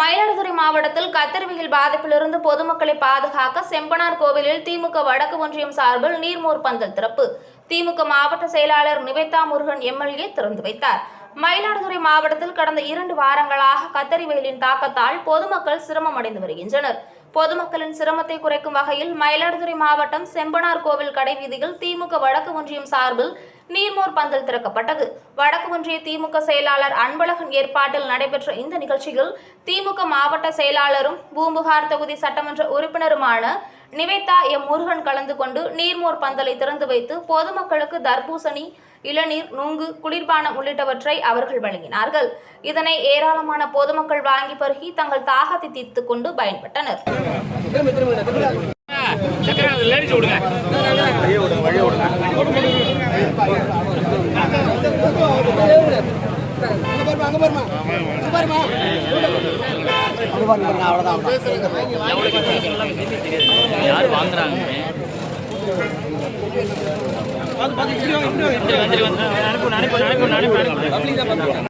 மயிலாடுதுறை மாவட்டத்தில் கத்தரிவையில் பாதிப்பிலிருந்து பொதுமக்களை பாதுகாக்க செம்பனார் கோவிலில் திமுக வடக்கு ஒன்றியம் சார்பில் நீர்மோர் பந்தல் திறப்பு. திமுக மாவட்ட செயலாளர் நிவேதா முருகன் எம்எல்ஏ திறந்து வைத்தார். மயிலாடுதுறை மாவட்டத்தில் கடந்த இரண்டு வாரங்களாக கத்தரி வெயிலின் தாக்கத்தால் பொதுமக்கள் சிரமம் அடைந்து வருகின்றனர். பொதுமக்களின் சிரமத்தை குறைக்கும் வகையில் மயிலாடுதுறை மாவட்டம் செம்பனார் கோவில் கடைவீதியில் திமுக வடக்கு ஒன்றியம் சார்பில் நீர்மோர் பந்தல் திறக்கப்பட்டது. வடக்கு ஒன்றிய திமுக செயலாளர் அன்பழகன் ஏற்பாட்டில் நடைபெற்ற இந்த நிகழ்ச்சியில் திமுக மாவட்ட செயலாளரும் பூம்புகார் தொகுதி சட்டமன்ற உறுப்பினருமான நிவேதா எம் முருகன் கலந்து கொண்டு நீர்மோர் பந்தலை திறந்து வைத்து பொதுமக்களுக்கு தர்பூசணி இளநீர் நுங்கு குளிர்பானம் உள்ளிட்டவற்றை அவர்கள் வழங்கினார்கள். இதனை ஏராளமான பொதுமக்கள் வாங்கி பருகி தங்கள் தாகத்தை தீர்த்து கொண்டு பயன்பட்டனர். சக்கரை லேடிஸ் விடுங்க யார் வாங்குறாங்க? அனுப்பு அனுப்பு அனுப்பு அனுப்பு.